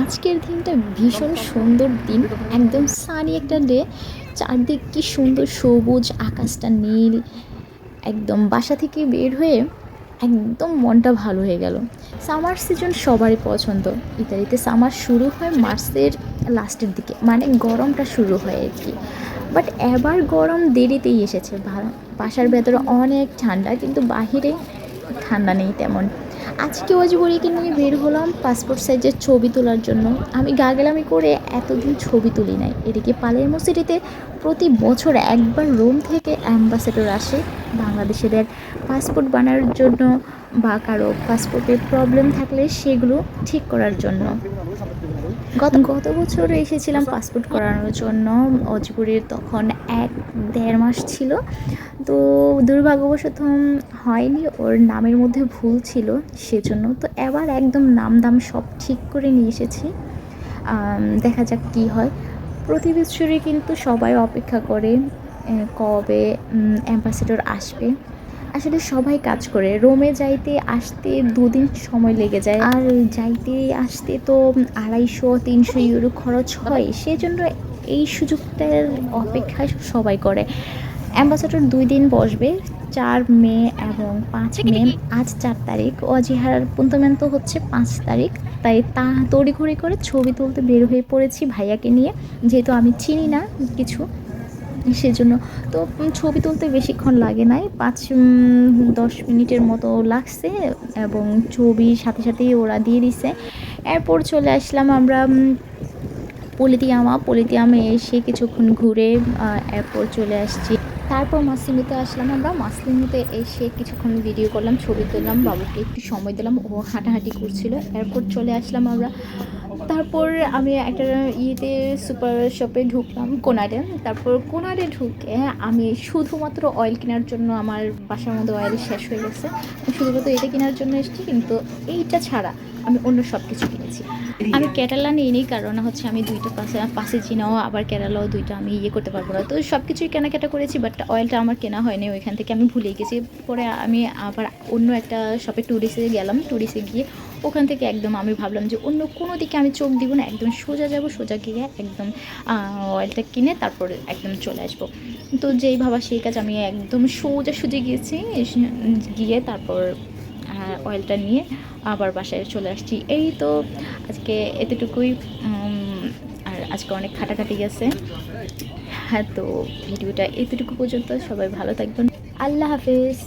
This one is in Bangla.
আজকের দিনটা ভীষণ সুন্দর দিন, একদম সানি একটা ডে চারদিক কি সুন্দর সবুজ, আকাশটা নীল, একদম বাসা থেকে বের হয়ে একদম মনটা ভালো হয়ে গেল। সামার সিজন সবারই পছন্দ। ইতালিতে সামার শুরু হয় মার্চের লাস্টের দিকে মানে গরমটা শুরু হয় আর কি। বাট এবার গরম দেরিতেই এসেছে। বাসার ভেতরে অনেক ঠান্ডা, কিন্তু বাহিরে ঠান্ডা নেই তেমন। আজকে অজবরিকে নিয়ে বের হলাম পাসপোর্ট সাইজের ছবি তোলার জন্য। আমি গাগেলামি করে এতদিন ছবি তুলি নাই। এদিকে পালের সিটিতে প্রতি বছর একবার রোম থেকে অ্যাম্বাসেডর আসে। বাংলাদেশিদের পাসপোর্ট বানানোর জন্য বা কারও পাসপোর্টের প্রবলেম থাকলে সেগুলো ঠিক করার জন্য। গত গত বছর এসেছিলাম পাসপোর্ট করানোর জন্য অজপুরের তখন এক দেড় মাস ছিল। তো দুর্ভাগ্যবশত হয়নি, ওর নামের মধ্যে ভুল ছিল সেজন্য। তো এবার একদম নাম দাম সব ঠিক করে নিয়ে এসেছি। দেখা যাক কী হয়। প্রতি বছরই কিন্তু সবাই অপেক্ষা করে কবে অ্যাম্বাসেডর আসবে। আসলে সবাই কাজ করে। রোমে যাইতে, আসতে দুদিন সময় লেগে যায়। আর যাইতে, আসতে তো আড়াইশো, তিনশো ইউরো খরচ হয়। সেজন্য এই সুযোগটার অপেক্ষায় সবাই করে। অ্যাম্বাসেডর দুই দিন বসবে। চার মে এবং পাঁচ মে, আজ চার তারিখ। অজিহার পুন্তমেন্ত হচ্ছে পাঁচ তারিখ। তাই তা তড়িঘড়ি করে ছবি তুলতে বের হয়ে পড়েছি ভাইয়াকে নিয়ে। যেহেতু আমি চিনি না কিছু। সেজন্য। তো ছবি তুলতে বেশিক্ষণ লাগে নাই। পাঁচ দশ মিনিটের মতো লাগছে এবং ছবি সাথে সাথেই ওরা দিয়ে দিছে। এরপর চলে আসলাম আমরা পলিতিয়ামা। পলিতিয়ামে এসে কিছুক্ষণ ঘুরে এরপর চলে আসছি। তারপর মাসলিমিতে আসলাম আমরা। মাসলিমিতে এসে কিছুক্ষণ ভিডিও করলাম, ছবি তুললাম। বাবুকে একটু সময় দিলাম। ও হাঁটাহাঁটি করছিল। এরপর চলে আসলাম আমরা তারপর আমি একটা ইয়েতে সুপার শপে ঢুকলাম, কোনারে। তারপর কোনারে ঢুকে আমি শুধুমাত্র অয়েল কেনার জন্য আমার বাসার মধ্যে অয়েল শেষ হয়ে গেছে। শুধুমাত্র এটা কেনার জন্য এসেছি, কিন্তু এইটা ছাড়া আমি অন্য সব কিছু কিনেছি। আমি কেরালা নিয়ে নিই কারণ হচ্ছে আমি দুইটা পাশে পাশে চিনাও, আবার কেরালাও দুইটা আমি ইয়ে করতে পারব না। তো সব কিছুই কেনাকাটা করেছি বাট অয়েলটা আমার কেনা হয়নি, ওইখান থেকে আমি ভুলে গেছি। পরে আমি আবার অন্য একটা শপে ট্যুরিস্টে গেলাম ট্যুরিস্টে গিয়ে ওখান থেকে একদম আমি ভাবলাম যে অন্য কোনো দিকে আমি চোখ দিব না, একদম সোজা যাব, সোজা গিয়ে একদম অয়েলটা কিনে তারপর একদম চলে আসব। তো যেই ভাবা সেই কাজ আমি একদম সোজা সুজে গিয়েছি গিয়ে তারপর অয়েলটা নিয়ে আবার বাসায় চলে আসছি। এই তো আজকে এতটুকুই আর আজকে অনেক খাটাখাটি গেছে হ্যাঁ তো ভিডিওটা এতটুকু পর্যন্ত সবাই ভালো থাকবেন। আল্লাহ হাফেজ।